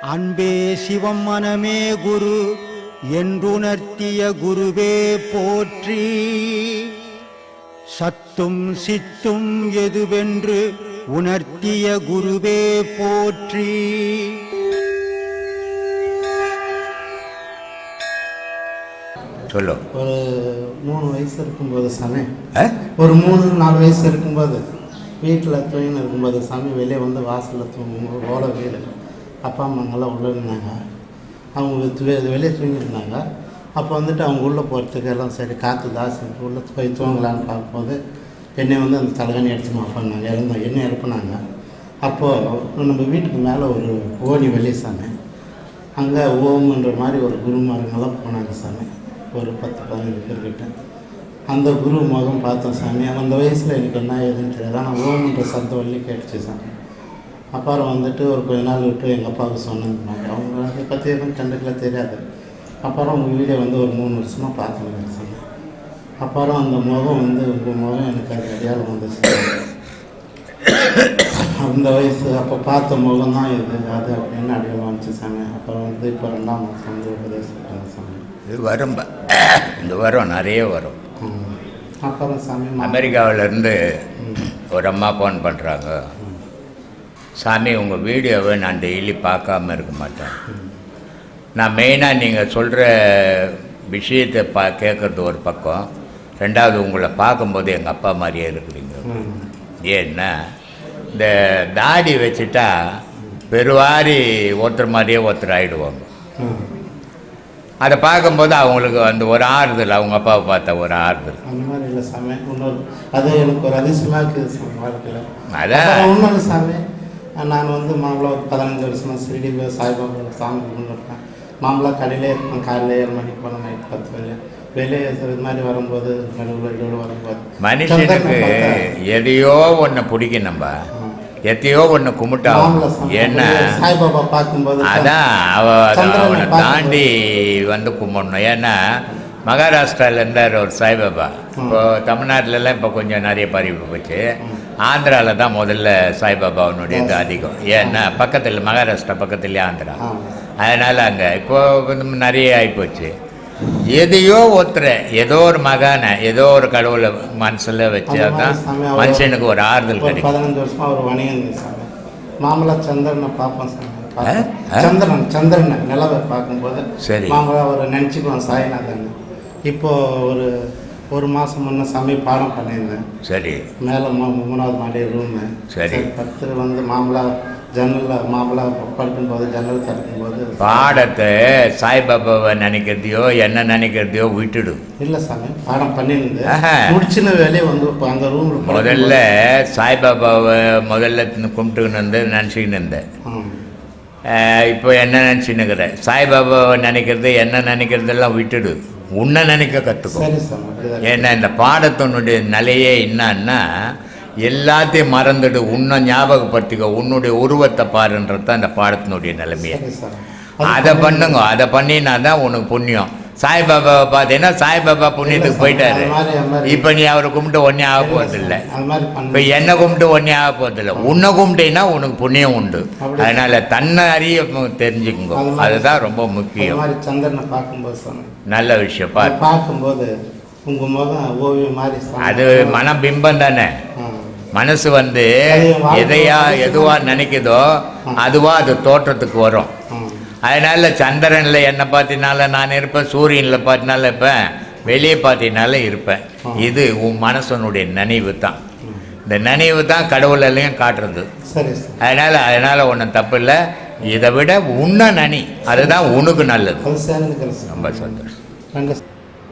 அன்பே சிவம் மனமே குரு என்றுணர்த்திய குருவே போற்றி. சத்தும் சித்தும் எதுவென்று உணர்த்திய குருவே போற்றி. சொல்லு. ஒரு மூணு வயசு இருக்கும்போது சாமி? ஒரு மூணு நாலு வயசு இருக்கும்போது. வீட்டில் தூங்கின்னு இருக்கும்போது சாமி வெளியே வந்து வாசலில் தூங்கும்போது ஓலை வீடு. அப்பா அம்மாங்கெல்லாம் உள்ளே இருந்தாங்க அவங்க வெளியே தூங்கியிருந்தாங்க அப்போ வந்துட்டு அவங்க உள்ளே போகிறதுக்கு எல்லாம் சரி காற்று தாசி உள்ளே போய் தூங்கலான்னு பார்க்கும்போது என்னை வந்து அந்த தலைகணி எடுத்து மாப்பாங்க இறந்தோம் என்ன எழுப்புனாங்க. அப்போது நம்ம வீட்டுக்கு மேலே ஒரு ஓடி வெளியே சாமி அங்கே ஓம்ன்ற மாதிரி ஒரு குருமாருங்கெல்லாம் போனாங்க சாமி. ஒரு பத்து பதினஞ்சு பேர்கிட்ட. அந்த குரு முகம் பார்த்தோம் சாமி. அந்த வயசில் எனக்கு என்ன ஏதுன்னு தெரியாது ஆனால் ஓம்ன்ற சத்தம் வள்ளி கேட்டுச்சு சாமி. அப்புறம் வந்துட்டு ஒரு கொஞ்ச நாள் விட்டு எங்கள் அப்பாவுக்கு சொன்னாங்க அவங்க அதை பற்றி எதுவும் கண்டுக்கல தெரியாது. அப்புறம் உங்கள் வீடியோ வந்து ஒரு மூணு வருஷமாக பார்த்துருந்தேன் சாமி. அப்புறம் அந்த முகம் வந்து உங்கள் முகம் எனக்கு அது அடையாளம் வந்துச்சு அந்த வயசு அப்போ பார்த்த முகம் தான் இது அது அப்படின்னு அடையாளம் வந்துச்சு சாமி. அப்புறம் வந்து இப்போ ரெண்டாம் மாதம் வந்து உபதேசம் சாமி. இது வரும் இந்த வரும் நிறைய வரும். அமெரிக்காவிலேருந்து ஒரு அம்மா ஃபோன் பண்ணுறாங்க சாமி உங்கள் வீடியோவை நான் டெய்லி பார்க்காம இருக்க மாட்டேன். நான் மெயினாக நீங்கள் சொல்கிற விஷயத்தை பா கேட்குறது ஒரு பக்கம். ரெண்டாவது உங்களை பார்க்கும்போது எங்கள் அப்பா மாதிரியே இருக்கிறீங்க. ஏன்னா இந்த தாடி வச்சுட்டா பெருவாரி ஒருத்தர் மாதிரியே ஒருத்தர் ஆகிடுவாங்க. அதை பார்க்கும்போது அவங்களுக்கு அந்த ஒரு ஆறுதல் அவங்க அப்பாவை பார்த்த ஒரு ஆறுதல். அந்த மாதிரி இல்லை சாமி இன்னொரு அது எனக்கு ஒரு அதிசயமாக இருக்குது சாமி வாழ்க்கையில். அதான். அப்புறம் இன்னொரு சாமி. நான் வந்து மாம்பழம் ஒரு பதினஞ்சு வருஷமாக சிறுடி சாய்பாபா சாமி கும்பிட்டுருக்கேன் மாம்பழம் கடையிலே இருப்பேன். காலையில் ஏழு மணிக்கு போன நைட் பத்து வரையும் வெளியே இது மாதிரி வரும்போது நடுவில் வரும்போது. மனுஷனுக்கு எதையோ ஒன்று பிடிக்கும் நம்ம. எத்தையோ ஒன்று கும்பிட்டா. மாம்பழம் சாமி ஏன்னா சாய்பாபா பார்க்கும்போது அதான் அவனை. தாண்டி வந்து கும்பிடணும். ஏன்னா மகாராஷ்டிராவில் இருந்தார் ஒரு சாய்பாபா. இப்போ தமிழ்நாட்டிலலாம் இப்போ கொஞ்சம் நிறைய பரவி போச்சு. ஆந்திராவில் தான் முதல்ல சாய்பாபாவுடைய இது அதிகம். ஏன்னா பக்கத்தில் மகாராஷ்டிரா பக்கத்துலேயே ஆந்திரா. அதனால் அங்கே இப்போ வந்து நிறைய ஆகிப்போச்சு எதையோ ஒருத்தரை ஏதோ ஒரு மகானை ஏதோ ஒரு கடவுளை மனசில் வச்சு தான் அவர் மனுஷனுக்கு ஒரு ஆறுதல் கிடைக்கும். பதினஞ்சு வருஷமா ஒரு வணிகம் இருந்துச்சு சாமி. மாமலா சந்திரனை பார்ப்போம் சாமி? சந்திரன் சந்திரனை நிலவை பார்க்கும்போது சரி. மாமலா ஒரு நினச்சிக்குவோம் சாய்நாதன். இப்போ ஒரு ஒரு மாதம் முன்ன சாமி பாடம் பண்ணியிருந்தேன். சரி. மேலே மூணாவது மாடி ரூமு. சரி. பத்து வந்து மாமலா ஜன்னலில் மாமலா படுக்கும்போது ஜன்னல் திறக்கும்போது பாடத்தை சாய்பாபாவை நினைக்கிறதையோ என்ன நினைக்கிறதையோ விட்டுடு. இல்லை சாமி பாடம் பண்ணியிருந்து ஆஹா. முடிச்சுன்னு வெளியே வந்து இப்போ அந்த ரூமில் முதல்ல சாய்பாபாவை முதல்ல கும்பிட்டுக்கின்னு இருந்து நினச்சிக்கின்னு இருந்தேன். இப்போ என்ன நினச்சின்னுக்கிற? சாய்பாபாவை நினைக்கிறது என்ன நினைக்கிறதெல்லாம் விட்டுடு. உன்னை நினைக்க கற்றுக்கோ சரி சாமி அப்படிதான் ஏன்னா இந்த பாடத்தினுடைய நிலையே என்னன்னா எல்லாத்தையும் மறந்துடு உன்னை ஞாபகப்படுத்திக்கோ. உன்னுடைய உருவத்தை பாருன்றது தான் இந்த பாடத்தினுடைய நிலைமையே. அதை பண்ணுங்க. அதை பண்ணினா தான் உனக்கு புண்ணியம். சாய்பாபாவை பார்த்தீங்கன்னா சாய்பாபா புண்ணியத்துக்கு போயிட்டாரு. இப்போ நீ அவரை கும்பிட்டு ஒன்றே ஆக போகிறதில்ல இப்போ என்னை கும்பிட்டு ஒன்றே ஆக போகிறதில்ல உன்னை கும்பிட்டீங்கன்னா உனக்கு புண்ணியம் உண்டு. அதனால தன்னை அறிய தெரிஞ்சுக்குங்க. அதுதான் ரொம்ப முக்கியம். நல்ல விஷயம். அதை பாரு. பார்க்கும்போது உங்கள் முகம் ஓவியம் மாதிரி. அது மனபிம்பம் தானே. மனசு வந்து எதையா மனசு எதுவா தான். நினைக்குதோ அதுவா அது தோற்றத்துக்கு வரும். அதனால சந்திரனில் என்னை பார்த்தினால நான் இருப்பேன் சூரியனில் பார்த்தினால இருப்பேன் வெளியே பார்த்தினால இருப்பேன். இது உன் மனசனுடைய நினைவு தான். இந்த நினைவு தான் கடவுளையும் காட்டுறது. அதனால் அதனால் ஒன்றும் தப்பு இல்லை இதை விட உன்னை நனி அதுதான் உனக்கு நல்லது. ரொம்ப சந்தோஷம்.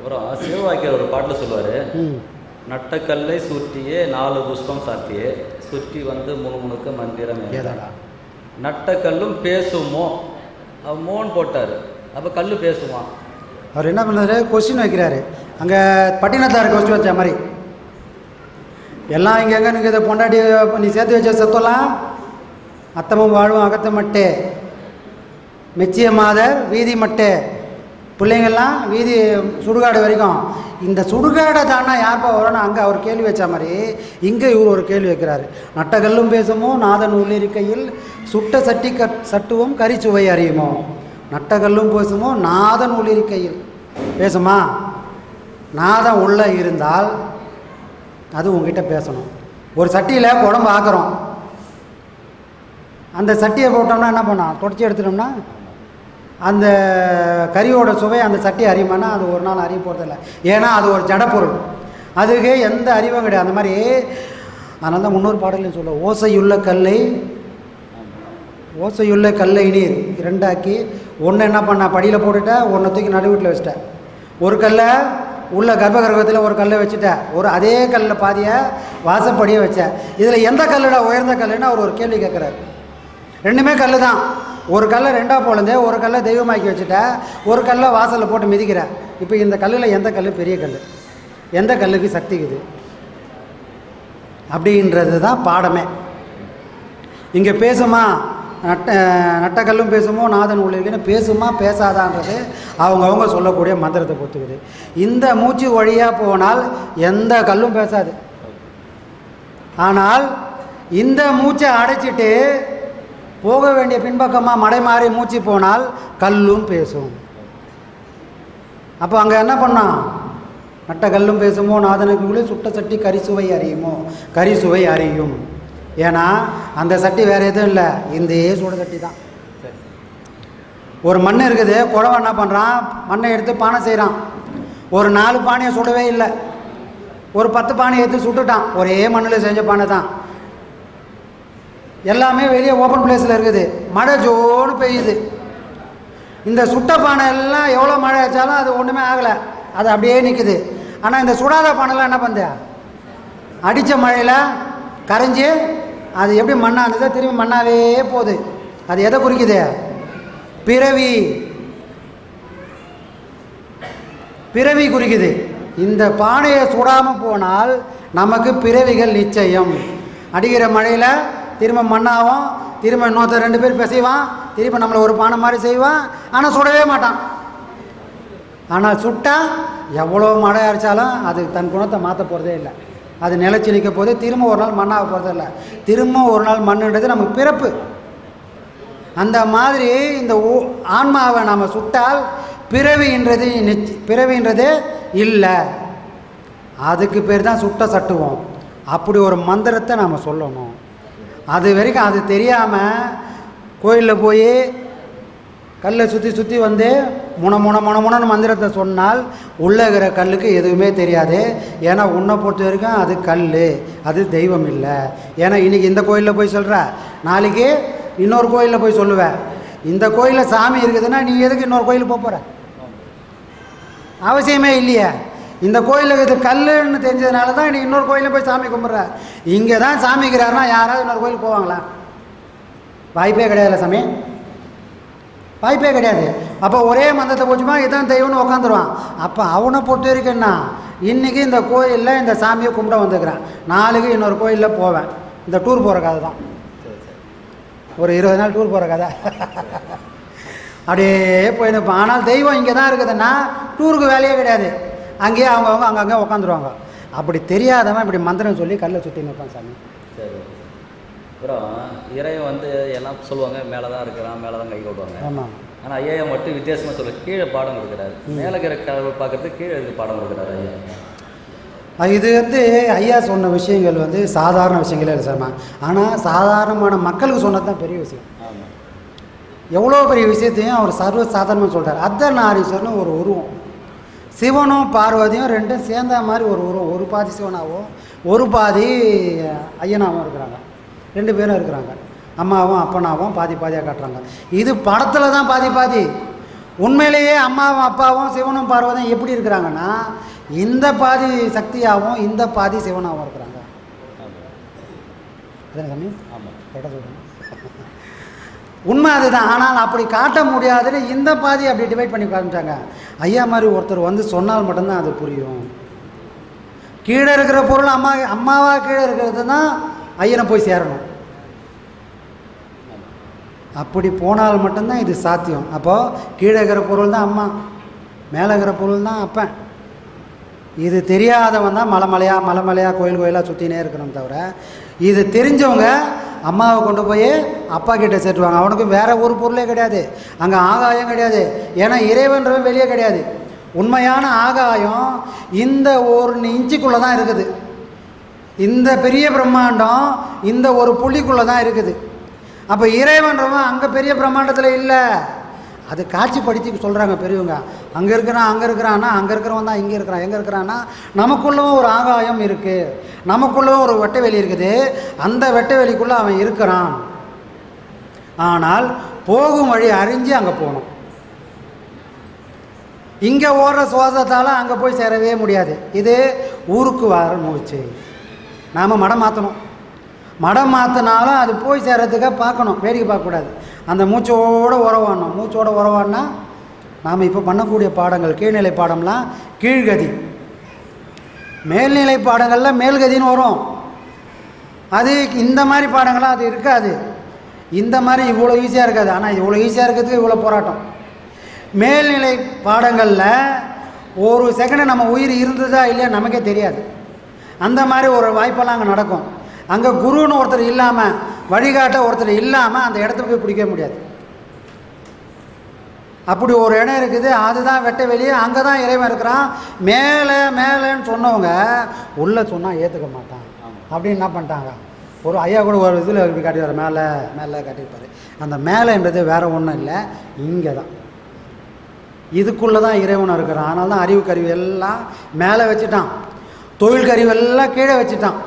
அப்புறம் சிவவாக்கியர் ஒரு பாட்டில் சொல்லுவார் நட்டக்கல்லை சுற்றியே நாலு புஷ்பம் சாத்தியே சுற்றி வந்து முணுமுணுக்க மந்திரம். நட்டக்கல்லும் பேசுமோ? அவர் மோன் போட்டார். அப்போ கல் பேசுமா? அவர் என்ன பண்ணாரு? கொஸ்டின் வைக்கிறாரு. அங்கே பட்டினத்தார் கொஸ்டின் வச்ச மாதிரி. எல்லாம் இங்கே எங்கே நிற்கிது பொண்டாட்டி நீ சேர்த்து வச்ச சத்தம்லாம் அத்தமும் வாழும் அகத்த மட்டே மெச்சிய மாதர் வீதி மட்டே பிள்ளைங்கள்லாம் வீதி சுடுகாடு வரைக்கும். இந்த சுடுகாடை தானா யார்ப்பா வரணும் அங்கே அவர் கேள்வி வச்ச மாதிரி இங்கே இவர் ஒரு கேள்வி வைக்கிறாரு. நட்டகல்லும் பேசுமோ நாதன் உள்ளிருக்கையில் சுட்ட சட்டி கட் சட்டுவும் கரிச்சுவை அறியுமோ? நட்டகல்லும் பேசுமோ நாதன் உள்ளிருக்கையில் பேசுமா? நாதம் உள்ளே இருந்தால் அது உங்ககிட்ட பேசணும். ஒரு சட்டியில் குழம்பு ஆக்குறோம். அந்த சட்டியை போட்டோம்னா என்ன பண்ணோம் தொடச்சி எடுத்துட்டோம்னா அந்த கறியோட சுவை அந்த சட்டி அறியுமானா அது ஒரு நாள் அறிய போகிறதில்ல ஏன்னா அது ஒரு ஜடப்பொருள் அதுக்கே எந்த அறிவும் கிடையாது. அந்த மாதிரி அதனால தான் முன்னோர் பாடலையும் சொல்ல ஓசையுள்ள கல்லை ஓசையுள்ள கல்லை நீர் ரெண்டாக்கி ஒன்று என்ன பண்ண படியில் போட்டுட்டேன் ஒன்றை தூக்கி நடுவீட்டில் வச்சிட்டேன் ஒரு கல்லை உள்ள கர்ப்பகிரகத்தில் ஒரு கல்லை வச்சுட்டேன் ஒரு அதே கல்லில் பாதியை வாசப்படியே வச்சேன் இதில் எந்த கல்லுடா உயர்ந்த கல்லுன்னு அவர் ஒரு கேள்வி கேட்குறாரு. ரெண்டுமே கல் தான் ஒரு கல்லை ரெண்டாக பொழுந்து ஒரு கல்லை தெய்வமாக்கி வச்சுட்டேன் ஒரு கல்லை வாசலில் போட்டு மிதிக்கிறேன் இப்போ இந்த கல்லில் எந்த கல் பெரிய கல் எந்த கல்லுக்கு சக்தி இருக்குது அப்படின்றது தான் பாடமே. இங்கே பேசுமா? நட்ட நட்டக்கல்லும் பேசுமோ? நாதன் உள்ளிருக்குன்னு பேசுமா? பேசாதான்றது அவங்கவுங்க சொல்லக்கூடிய மந்திரத்தை பொறுத்துக்குது. இந்த மூச்சு வழியாக போனால் எந்த கல்லும் பேசாது. ஆனால் இந்த மூச்சை அடைச்சிட்டு போக வேண்டிய பின்பக்கமாக மடை மாறி மூச்சு போனால் கல்லும் பேசும். அப்போ அங்கே என்ன பண்ணான் நட்ட கல்லும் பேசுமோ? நாதனுக்குள்ளே சுட்ட சட்டி கரிசுவை அறியுமோ? கரிசுவை அறியும். ஏன்னா அந்த சட்டி வேறு எதுவும் இல்லை. இந்த சுட சட்டி தான். ஒரு மண் இருக்குது குழவை என்ன பண்ணுறான் மண்ணை எடுத்து பானை செய்கிறான் ஒரு நாலு பானையை சுடவே இல்லை. ஒரு பத்து பானையை எடுத்து சுட்டுட்டான். ஒரே மண்ணில் செஞ்ச பானை தான் எல்லாமே வெளியே ஓப்பன் பிளேஸில் இருக்குது. மழை ஜோன்னு பெய்யுது. இந்த சுட்ட பானை எல்லாம் எவ்வளோ மழை வச்சாலும் அது ஒன்றுமே ஆகலை. அது அப்படியே நிற்குது ஆனால் இந்த சுடாத பானைலாம் என்ன பண்ணுது அடித்த மழையில் கரைஞ்சி அது எப்படி மண்ணாக இருந்ததோ திரும்பி மண்ணாகவே போகுது. அது எதை குறிக்குது? பிறவி. பிறவி குறிக்குது. இந்த பானையை சுடாமல் போனால் நமக்கு பிறவிகள் நிச்சயம். அடிக்கிற மழையில் திரும்ப மண்ணாகும் திரும்ப இன்னொருத்தர் ரெண்டு பேர் பிசைவான் திரும்ப நம்மளை ஒரு பானை மாதிரி செய்வான் ஆனால் சுடவே மாட்டான். ஆனால் சுட்டால் எவ்வளோ மழை அரைச்சாலும் அது தன் குணத்தை மாற்ற போகிறதே இல்லை. அது நிலச்சி நிற்க போது திரும்ப ஒரு நாள் மண்ணாக போகிறதே இல்லை. திரும்ப ஒரு நாள் மண்ணுன்றது நமக்கு பிறப்பு. அந்த மாதிரி இந்த ஊ- ஆன்மாவை நாம் சுட்டால் பிறவின்றது நிச்ச பிறவின்றது இல்லை. அதுக்கு பேர் தான் சுட்ட சட்டுவோம். அப்படி ஒரு மந்திரத்தை நாம் சொல்லணும். அது வரைக்கும் அது தெரியாமல் கோயிலில் போய் கல்லை சுற்றி சுற்றி வந்து முன முன முன முனன்னு மந்திரத்தை சொன்னால் உள்ளே இருக்கிற கல்லுக்கு எதுவுமே தெரியாது. ஏன்னா உன்னை பொறுத்த வரைக்கும் அது கல் அது தெய்வம் இல்லை. ஏன்னா இன்றைக்கி இந்த கோயிலில் போய் சொல்கிற நாளைக்கு இன்னொரு கோயிலில் போய் சொல்லுவேன் இந்த கோயிலில் சாமி இருக்குதுன்னா நீ எதுக்கு இன்னொரு கோயிலுக்கு போக போகிற அவசியமே இல்லையே. இந்த கோயிலுக்கு இது கல்லுன்னு தெரிஞ்சதுனால தான் இன்னைக்கு இன்னொரு கோயிலில் போய் சாமி கும்பிட்ற. இங்கே தான் சாமிக்கிறாருன்னா யாராவது இன்னொரு கோயிலுக்கு போவாங்களா? வாய்ப்பே கிடையாதுல்ல சாமி. வாய்ப்பே கிடையாது. அப்போ ஒரே மந்தத்தை போச்சுமா இதான் தெய்வம்னு உக்காந்துருவான். அப்போ அவனை பொறுத்த வரைக்கும் என்ன? இன்றைக்கி இந்த கோயிலில் இந்த சாமியை கும்பிட வந்துருக்கிறேன். நாளைக்கு இன்னொரு கோயிலில் போவேன். இந்த டூர் போகிற கதை தான். ஒரு இருபது நாள் டூர் போகிற கதை. அப்படியே போயிருப்போம் ஆனால் தெய்வம் இங்கே தான் இருக்குதுன்னா டூருக்கு வேலையே கிடையாது. அங்கேயே அவங்கவுங்க அங்கங்கே உக்காந்துருவாங்க. அப்படி தெரியாதவன் இப்படி மந்திரம் சொல்லி கல்லை சுற்றி நிற்பான் சாமி. சரி அப்புறம் இறைவன் வந்து எல்லாம் சொல்லுவாங்க மேலே தான் இருக்கிறான் மேலே தான் கை கொட்டுவாங்க. ஆமாம் ஆனால் ஐயா மட்டும் வித்தியாசமாக சொல்ல கீழே பாடம் கொடுக்குறாரு. மேலே இருக்கிற கடவுள் பார்க்கறதுக்கு கீழே இருக்க பாடம் கொடுக்குறாரு ஐயா. இது வந்து ஐயா சொன்ன விஷயங்கள் வந்து சாதாரண விஷயங்களே இல்லை சார் ஆனால் சாதாரணமான மக்களுக்கு சொன்னது தான் பெரிய விஷயம். எவ்வளோ பெரிய விஷயத்தையும் அவர் சர்வ சாதாரணமாக சொல்கிறார் அர்த்தநாரீஸ்வரர்னு ஒரு உருவம். சிவனும் பார்வதியும் ரெண்டும் சேர்ந்த மாதிரி ஒரு உருவம் ஒரு பாதி சிவனாகவும் ஒரு பாதி ஐயனாகவும் இருக்கிறாங்க. ரெண்டு பேரும் இருக்கிறாங்க. அம்மாவும் அப்பனாவும் பாதி பாதியாக காட்டுறாங்க. இது படத்தில் தான் பாதி பாதி. உண்மையிலேயே அம்மாவும் அப்பாவும் சிவனும் பார்வதியும் எப்படி இருக்கிறாங்கன்னா இந்த பாதி சக்தியாகவும் இந்த பாதி சிவனாகவும் இருக்கிறாங்க. ஆமாம் கரெக்டாக சொல்கிறேன் உண்மை அதுதான். ஆனால் அப்படி காட்ட முடியாதுன்னு இந்த பாதி அப்படி டிவைட் பண்ணி காமிச்சாங்க. ஐயா மாதிரி ஒருத்தர் வந்து சொன்னால் மட்டும்தான் அது புரியும். கீழே இருக்கிற பொருள் அம்மா அம்மாவா கீழே இருக்கிறது தான் ஐயனை போய் சேரணும். அப்படி போனால் மட்டும்தான் இது சாத்தியம். அப்போது கீழே இருக்கிற பொருள் தான் அம்மா மேலே இருக்கிற பொருள் தான் அப்பன். இது தெரியாதவன் தான் மலை மலையாக மலை மலையாக கோயில் கோயிலாக சுற்றினே இருக்கணும் தவிர இது தெரிஞ்சவங்க அம்மாவை கொண்டு போய் அப்பா கிட்டே சேர்த்துவாங்க அவனுக்கும் வேறு ஒரு பொருளே கிடையாது. அங்கே ஆகாயம் கிடையாது. ஏன்னா இறைவன்றவன் வெளியே கிடையாது. உண்மையான ஆகாயம் இந்த ஒரு இன்ச்சுக்குள்ளே தான் இருக்குது. இந்த பெரிய பிரம்மாண்டம் இந்த ஒரு புள்ளிக்குள்ளே தான் இருக்குது. அப்போ இறைவன்றவன் அங்கே பெரிய பிரம்மாண்டத்தில் இல்லை. அது காட்சிப்படுத்தி சொல்கிறாங்க பெரியவங்க. அங்கே இருக்கிறான் அங்கே இருக்கிறான்னா அங்கே இருக்கிறவன் தான் இங்கே இருக்கிறான் எங்கே இருக்கிறான்னா நமக்குள்ளவும் ஒரு ஆகாயம் இருக்குது நமக்குள்ளவும் ஒரு வெட்ட வெளி இருக்குது. அந்த வெட்ட வெளிக்குள்ளே அவன் இருக்கிறான். ஆனால் போகும் வழி அறிஞ்சு அங்கே போகணும். இங்கே ஓடுற சுவாசத்தால் அங்கே போய் சேரவே முடியாது. இது ஊருக்கு வர மூச்சு. நாம் மடம் மாற்றணும் மடம் மாற்றினாலும் அது போய் சேர்றதுக்காக பார்க்கணும். வேடிக்கை பார்க்கக்கூடாது. அந்த மூச்சோடு உறவாடணும். மூச்சோடு உறவாடினா நாம் இப்போ பண்ணக்கூடிய பாடங்கள் கீழ்நிலை பாடம்லாம் கீழ்கதி. மேல்நிலை பாடங்களில் மேல்கதின்னு வரும். அது இந்த மாதிரி பாடங்கள்லாம் அது இருக்காது. இந்த மாதிரி இவ்வளோ ஈஸியாக இருக்காது. ஆனால் இவ்வளோ ஈஸியாக இருக்கிறதுக்கு இவ்வளோ போராட்டம். மேல்நிலை பாடங்களில் ஒரு செகண்டு நம்ம உயிர் இருந்ததா இல்லையா நமக்கே தெரியாது. அந்த மாதிரி ஒரு வாய்ப்பெல்லாம் அங்கே நடக்கும். அங்கே குருன்னு ஒருத்தர் இல்லாமல் வழிகாட்ட ஒருத்தர் இல்லாமல் அந்த இடத்துல போய் பிடிக்க முடியாது. அப்படி ஒரு இடம் இருக்குது அதுதான் வெட்ட வெளியே அங்கே தான் இறைவன் இருக்கிறான். மேலே மேலேன்னு சொன்னவங்க உள்ளே சொன்னால் ஏற்றுக்க மாட்டான். அப்படின்னு என்ன பண்ணிட்டாங்க? ஒரு ஐயா கூட ஒரு இதில் இப்படி காட்டிடுவார் மேலே மேலே காட்டியிருப்பார். அந்த மேலேன்றது வேறு ஒன்றும் இல்லை இங்கே தான் இதுக்குள்ளே தான் இறைவன் இருக்கிறான். அதனால தான் அறிவு கருவி எல்லாம் மேலே வச்சுட்டான். தொழில் கருவி எல்லாம் கீழே வச்சுட்டான்.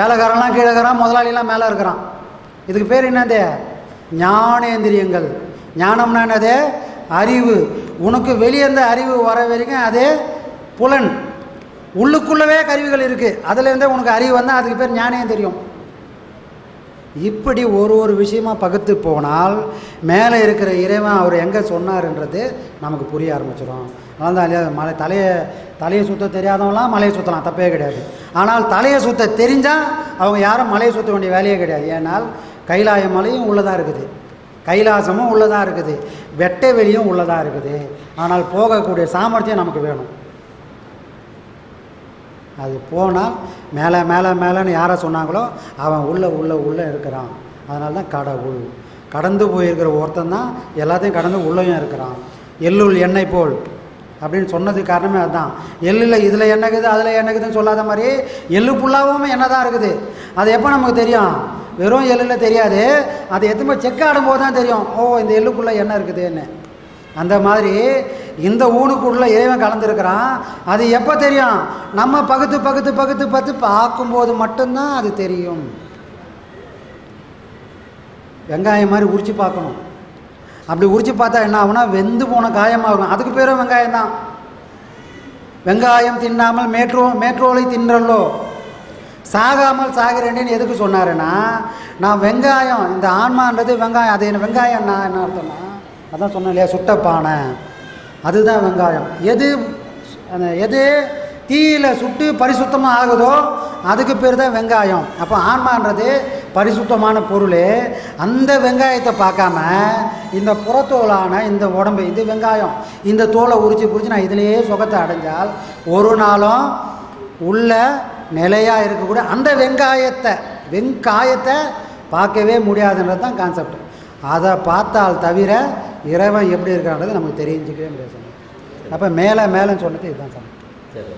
வேலைக்காரன்லாம் கீழே இருக்கிறான் முதலாளிலாம் மேலே இருக்கிறான். இதுக்கு பேர் என்னது? ஞானேந்திரியங்கள். ஞானம்னா என்னது? அறிவு. உனக்கு வெளியே இருந்த அறிவு வர வரைக்கும் அது புலன். உள்ளுக்குள்ளவே கருவிகள் இருக்குது அதுலேருந்தே உனக்கு அறிவு வந்தால் அதுக்கு பேர் ஞானேந்திரியம். இப்படி ஒரு ஒரு விஷயமாக பகுத்து போனால் மேலே இருக்கிற இறைவன் அவர் எங்கே சொன்னார்ன்றது நமக்கு புரிய ஆரம்பிச்சிடும் அதனால தான் மலை தலையை தலையை சுத்த தெரியாதவங்களாம் மலையை சுற்றலாம் தப்பே கிடையாது. ஆனால் தலையை சுத்த தெரிஞ்சால் அவங்க யாரும் மலையை சுற்ற வேண்டிய வேலையே கிடையாது. ஏன்னால் கைலாய மலையும் உள்ளதாக இருக்குது. கைலாசமும் உள்ளதாக இருக்குது. வெட்டை வெளியும் உள்ளதாக இருக்குது. ஆனால் போகக்கூடிய சாமர்த்தியம் நமக்கு வேணும். அது போனால் மேலே மேலே மேலேன்னு யாரை சொன்னாங்களோ அவன் உள்ளே உள்ளே உள்ளே இருக்கிறான். அதனால தான் கடவுள். கடந்து போயிருக்கிற ஒருத்தன் தான் எல்லாத்தையும் கடந்து உள்ளேயும் இருக்கிறான். எள்ளுள் எண்ணெய் போல். அப்படின்னு சொன்னதுக்கு காரணமே அதுதான். எள்ளில் இதில் என்னக்குது இருக்குது அதில் என்னக்குதுன்னு இருக்குதுன்னு சொல்லாத மாதிரி எள்ளு புல்லாவும் என்ன தான் இருக்குது? அது எப்போ நமக்கு தெரியும்? வெறும் எள்ளில் தெரியாது. அது எத்தனை செக் ஆடும்போது தான் தெரியும். ஓ இந்த எள்ளுக்குள்ளே எண்ணெய் இருக்குதுன்னு. அந்த மாதிரி இந்த ஊனுக்குள்ள இறைவன் கலந்துருக்கிறான். அது எப்போ தெரியும்? நம்ம பகுத்து பகுத்து பகுத்து பார்த்து பார்க்கும்போது மட்டும்தான் அது தெரியும். வெங்காயம் மாதிரி உரிச்சு பார்க்கணும். அப்படி உரித்து பார்த்தா என்ன ஆகும்னா வெந்து போன காயமாகும் அதுக்கு பேரும் வெங்காயம் தான் வெங்காயம் தின்னாமல் மேட்ரோ மேட்ரோலை தின்றல்லோ? சாகாமல் சாகிறேன்னு எதுக்கு சொன்னாருன்னா நான் வெங்காயம் இந்த ஆன்மான்றது வெங்காயம். அது என்ன வெங்காயம் நான் என்ன அர்த்தம்னா அதான் சொன்னேன் இல்லையா சுட்ட பானை. அதுதான் வெங்காயம். எது எது தீயில சுட்டு பரிசுத்தமாக ஆகுதோ அதுக்கு பேர் தான் வெங்காயம். அப்போ ஆன்மான்றது பரிசுத்தமான பொருள். அந்த வெங்காயத்தை பார்க்காம இந்த புறத்தோலான இந்த உடம்பு இது வெங்காயம். இந்த தோலை உரிச்சு பிடிச்சி நான் இதிலேயே சுகத்தை அடைஞ்சால் ஒரு நாளும் உள்ள நிலையாக இருக்கக்கூடிய அந்த வெங்காயத்தை வெங்காயத்தை பார்க்கவே முடியாதுன்றது தான் கான்செப்ட் அதை பார்த்தால் தவிர இறைவன் எப்படி இருக்கான்றது நமக்கு தெரிஞ்சுக்கவே முடியாது. அப்போ மேலே மேலேன்னு சொன்னது இதுதான் சார். சரி.